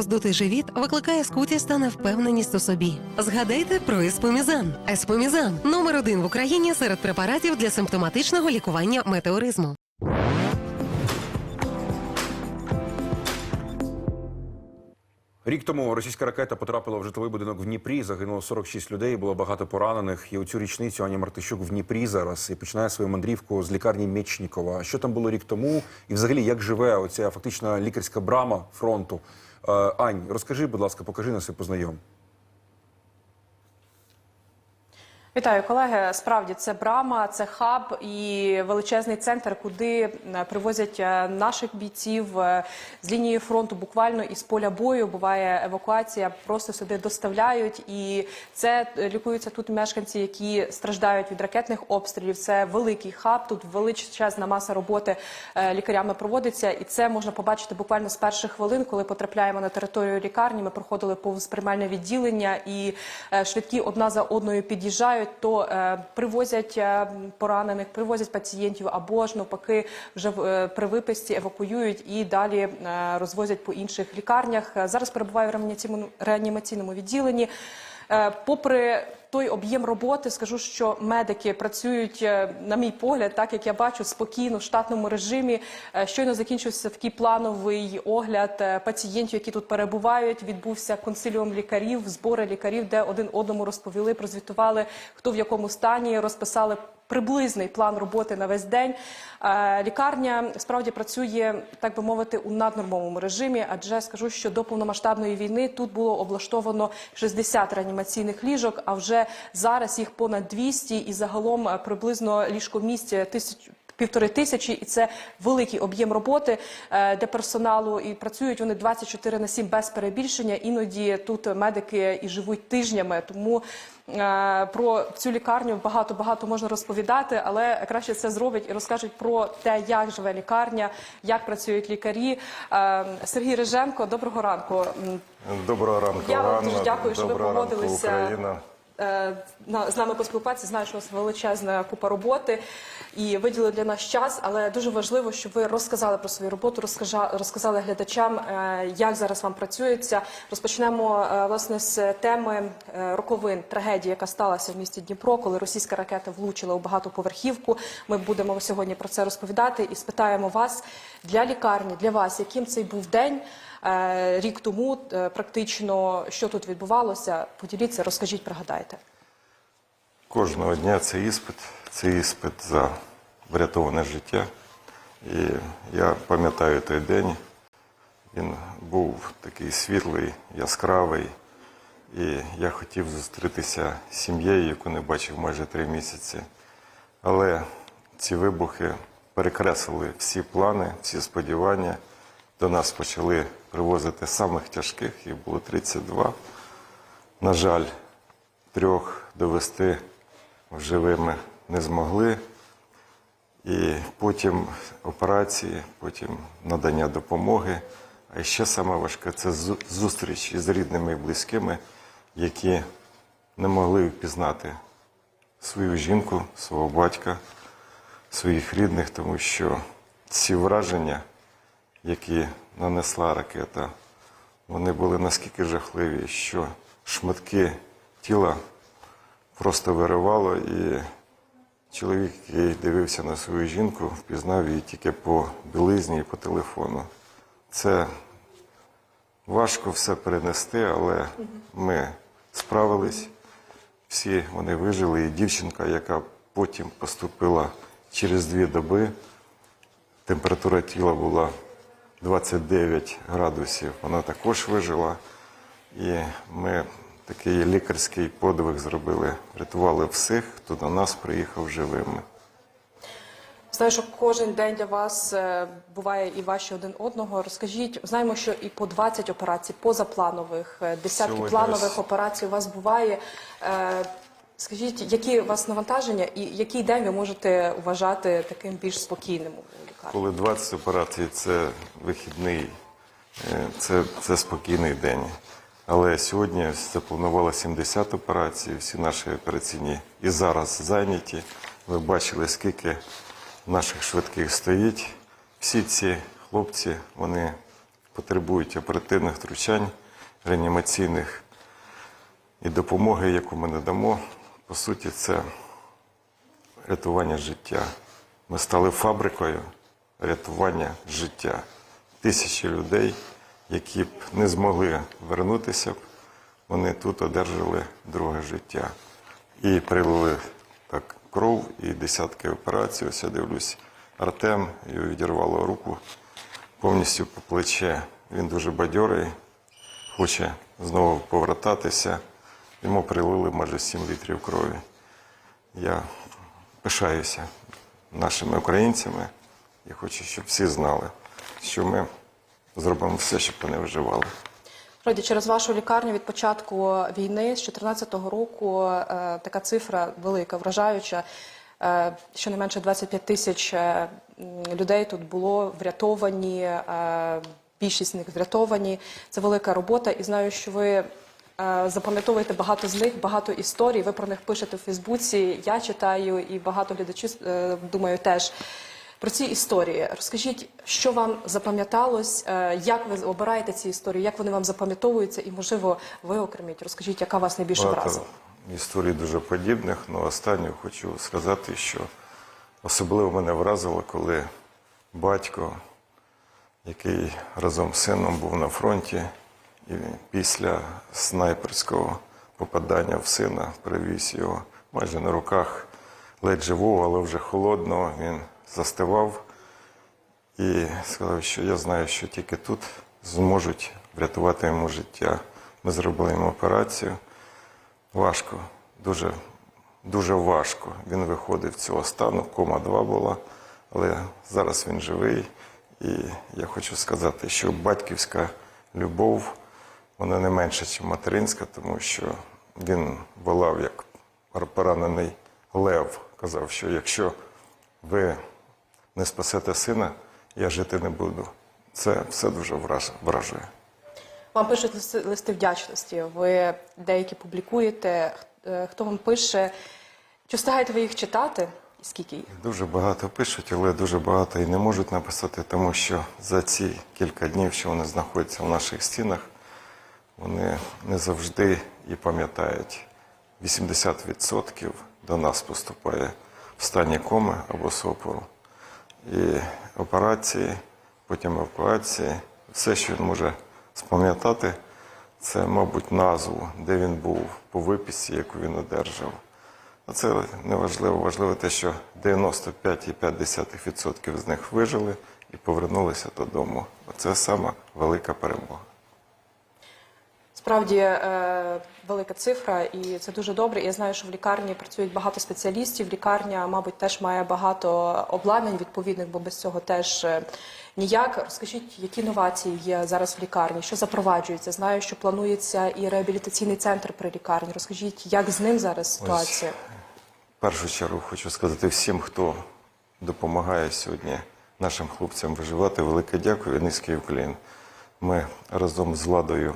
роздутий живіт викликає скутість та невпевненість у собі. Згадайте про еспомізан. Еспомізан номер один в Україні серед препаратів для симптоматичного лікування метеоризму. Рік тому російська ракета потрапила в житловий будинок в Дніпрі. Загинуло 46 людей, було багато поранених. І у цю річницю Аня Мартищук в Дніпрі зараз і починає свою мандрівку з лікарні Мечнікова. Що там було рік тому? І взагалі як живе оця фактично лікарська брама фронту? Е, Ань, розкажи, будь ласка, покажи нас і познайом. Вітаю, колеги. Справді це брама, це хаб і величезний центр, куди е, привозять е, наших бійців е, з лінії фронту. Буквально із поля бою буває евакуація, просто сюди доставляють. І це лікуються тут мешканці, які страждають від ракетних обстрілів. Це великий хаб. Тут величезна маса роботи лікарями проводиться, і це можна побачити буквально з перших хвилин, коли потрапляємо на територію лікарні. Ми проходили повз приймальне відділення, і швидкі одна за одною під'їжджають, то е, привозять е, поранених, привозять пацієнтів або ж навпаки вже е, при виписці евакуюють і далі розвозять по інших лікарнях. Зараз перебуваю в реанімаційному відділенні. Е, Попри той об'єм роботи, скажу, що медики працюють, е, на мій погляд, так як я бачу, спокійно в штатному режимі. Е, Щойно закінчився такий плановий огляд пацієнтів, які тут перебувають. Відбувся консиліум лікарів, збори лікарів, де один одному розповіли, прозвітували, хто в якому стані, розписали приблизний план роботи на весь день. Е, Лікарня справді працює, так би мовити, у наднормовому режимі, адже скажу, що до повномасштабної війни тут було облаштовано 60 реанімаційних ліжок, а вже зараз їх понад 200 і загалом е, приблизно ліжкомісць тисяч. Півтори тисячі, і це великий об'єм роботи е, для персоналу. І працюють вони 24 на 7 без перебільшення. Іноді тут медики і живуть тижнями. Тому е, про цю лікарню багато багато можна розповідати, але краще це зроблять і розкажуть про те, як живе лікарня, як працюють лікарі. Е, Сергій Риженко, доброго ранку. Доброго ранку, Я вам дуже дякую, що ви Доброго ранку. Україна. Е, з нами поспілкуватися. Знаю, що у вас величезна купа роботи і виділили для нас час, але дуже важливо, щоб ви розказали про свою роботу, розказали глядачам, е, як зараз вам працюється. Розпочнемо е, власне з теми роковин трагедії, яка сталася в місті Дніпро, коли російська ракета влучила у багатоповерхівку. Ми будемо сьогодні про це розповідати і спитаємо вас для лікарні, для вас, яким цей був день. Е, Рік тому е, практично що тут відбувалося. Поділіться, розкажіть, пригадайте. Кожного дня це іспит, це іспит за врятоване життя. І я пам'ятаю той день. Він був такий світлий, яскравий. І я хотів зустрітися з сім'єю, яку не бачив майже три місяці. Але ці вибухи перекреслили всі плани, всі сподівання. До нас почали привозити самих тяжких, їх було 32. На жаль, трьох довести живими не змогли. І потім операції, потім надання допомоги. А ще саме важке це зустріч із рідними і близькими, які не могли впізнати свою жінку, свого батька, своїх рідних, тому що ці враження, які нанесла ракета, вони були наскільки жахливі, що шматки тіла просто виривало, і чоловік, який дивився на свою жінку, впізнав її тільки по білизні і по телефону. Це важко все перенести, але ми справились. Всі вони вижили. І дівчинка, яка потім поступила через дві доби, температура тіла була 29 градусів. Вона також вижила. І ми такий лікарський подвиг зробили. Рятували всіх, хто до нас приїхав живими. Знаю, що кожен день для вас е, буває і важче один одного. Розкажіть, знаємо, що і по 20 операцій позапланових, е, десятки Сьогодні планових операцій у вас буває. Скажіть, які у вас навантаження і який день ви можете вважати таким більш спокійним? Коли 20 операцій це вихідний, е, це, це спокійний день. Але сьогодні запланувало 70 операцій, всі наші операційні і зараз зайняті. Ви бачили, скільки наших швидких стоїть. Всі ці хлопці, вони потребують оперативних втручань, реанімаційних і допомоги, яку ми надамо. По суті, це рятування життя. Ми стали фабрикою рятування життя. Тисячі людей, які б не змогли вернутися, вони тут одержали друге життя. І прилили так кров і десятки операцій. Ось я дивлюсь, Артем його відірвало руку повністю по плече. Він дуже бадьорий, хоче знову повертатися. Йому прилили майже 7 літрів крові. Я пишаюся нашими українцями і хочу, щоб всі знали, що ми зробимо все, щоб вони виживали. Справді, через вашу лікарню від початку війни з 2014 року е, така цифра велика, вражаюча. Е, щонайменше 25 тисяч е, людей тут було врятовані. е, більшість з них врятовані. Це велика робота, і знаю, що ви запам'ятовуєте багато з них, багато історій. Ви про них пишете в Фейсбуці. Я читаю, і багато глядачів е, думаю теж. Про ці історії розкажіть, що вам запам'яталось, е, як ви обираєте ці історії, як вони вам запам'ятовуються, і можливо ви окреміть. Розкажіть, яка вас найбільше Багато вразила? історій дуже подібних, але останню хочу сказати, що особливо мене вразило, коли батько, який разом з сином був на фронті, і після снайперського попадання в сина привіз його майже на руках ледь живого, але вже холодного. Він застивав і сказав, що я знаю, що тільки тут зможуть врятувати йому життя. Ми зробили йому операцію. Важко, дуже, дуже важко. Він виходив цього стану, кома 2 була, але зараз він живий. І я хочу сказати, що батьківська любов, вона не менша, ніж материнська, тому що він волав як поранений лев. Казав, що якщо ви не спасете сина, я жити не буду. Це все дуже враж- вражує. Вам пишуть листи, листи вдячності. Ви деякі публікуєте. Е, Хто вам пише? Чи встигаєте ви їх читати? І скільки їх? Дуже багато пишуть, але дуже багато і не можуть написати, тому що за ці кілька днів, що вони знаходяться в наших стінах, вони не завжди і пам'ятають. 80% до нас поступає в стані коми або сопору. І операції, потім евакуації, все, що він може спам'ятати, це, мабуть, назву, де він був, по виписці, яку він одержав. А це не важливо. Важливо те, що 95,5% з них вижили і повернулися додому. Це сама велика перемога. Справді е, велика цифра, і це дуже добре. Я знаю, що в лікарні працюють багато спеціалістів. Лікарня, мабуть, теж має багато обладнань відповідних, бо без цього теж е, ніяк. Розкажіть, які новації є зараз в лікарні, що запроваджується? Знаю, що планується і реабілітаційний центр при лікарні. Розкажіть, як з ним зараз ситуація? В першу чергу хочу сказати всім, хто допомагає сьогодні нашим хлопцям виживати. Велике дякую низький уклін. Ми разом з владою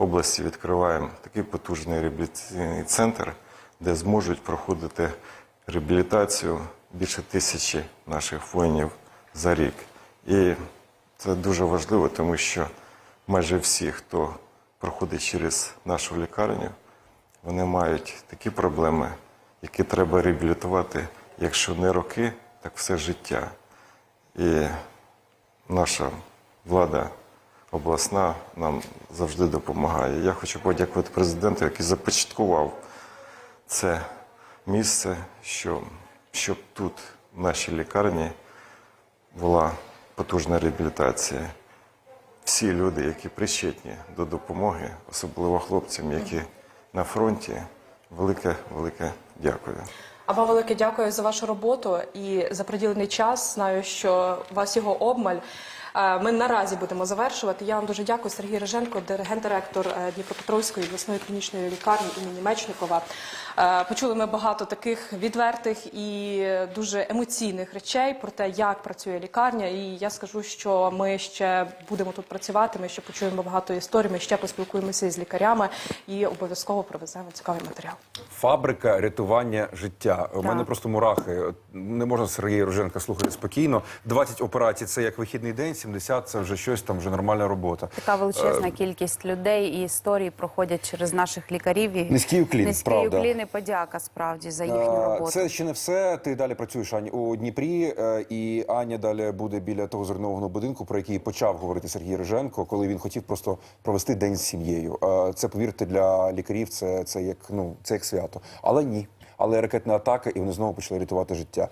області відкриваємо такий потужний реабілітаційний центр, де зможуть проходити реабілітацію більше тисячі наших воїнів за рік. І це дуже важливо, тому що майже всі, хто проходить через нашу лікарню, вони мають такі проблеми, які треба реабілітувати, якщо не роки, так все життя. І наша влада обласна нам завжди допомагає. Я хочу подякувати президенту, який започаткував це місце, що, щоб тут, в нашій лікарні, була потужна реабілітація. Всі люди, які причетні до допомоги, особливо хлопцям, які на фронті, велике, велике дякую. А вам велике дякую за вашу роботу і за приділений час. Знаю, що у вас його обмаль. Е, Ми наразі будемо завершувати. Я вам дуже дякую, Сергій Реженко, гендиректор е, Дніпропетровської обласної клінічної лікарні імені Мечникова. Е, Почули ми багато таких відвертих і дуже емоційних речей про те, як працює лікарня. І я скажу, що ми ще будемо тут працювати. Ми ще почуємо багато історій. Ми ще поспілкуємося з лікарями і обов'язково провеземо цікавий матеріал. Фабрика рятування життя. У мене просто мурахи. Не можна Сергія Роженка слухати спокійно. 20 операцій це як вихідний день. 70 – це вже щось там, вже нормальна робота. Така величезна Е, кількість людей і історії проходять через наших лікарів. І Низький уклін, низький правда. уклін і подяка справді за їхню Е, роботу. Це ще не все. Ти далі працюєш Ані у Дніпрі, е, і Аня далі буде біля того зруйнованого будинку, про який почав говорити Сергій Риженко, коли він хотів просто провести день з сім'єю. Це повірте для лікарів. Це, це як ну це як свято, але ні. Але ракетна атака, і вони знову почали рятувати життя.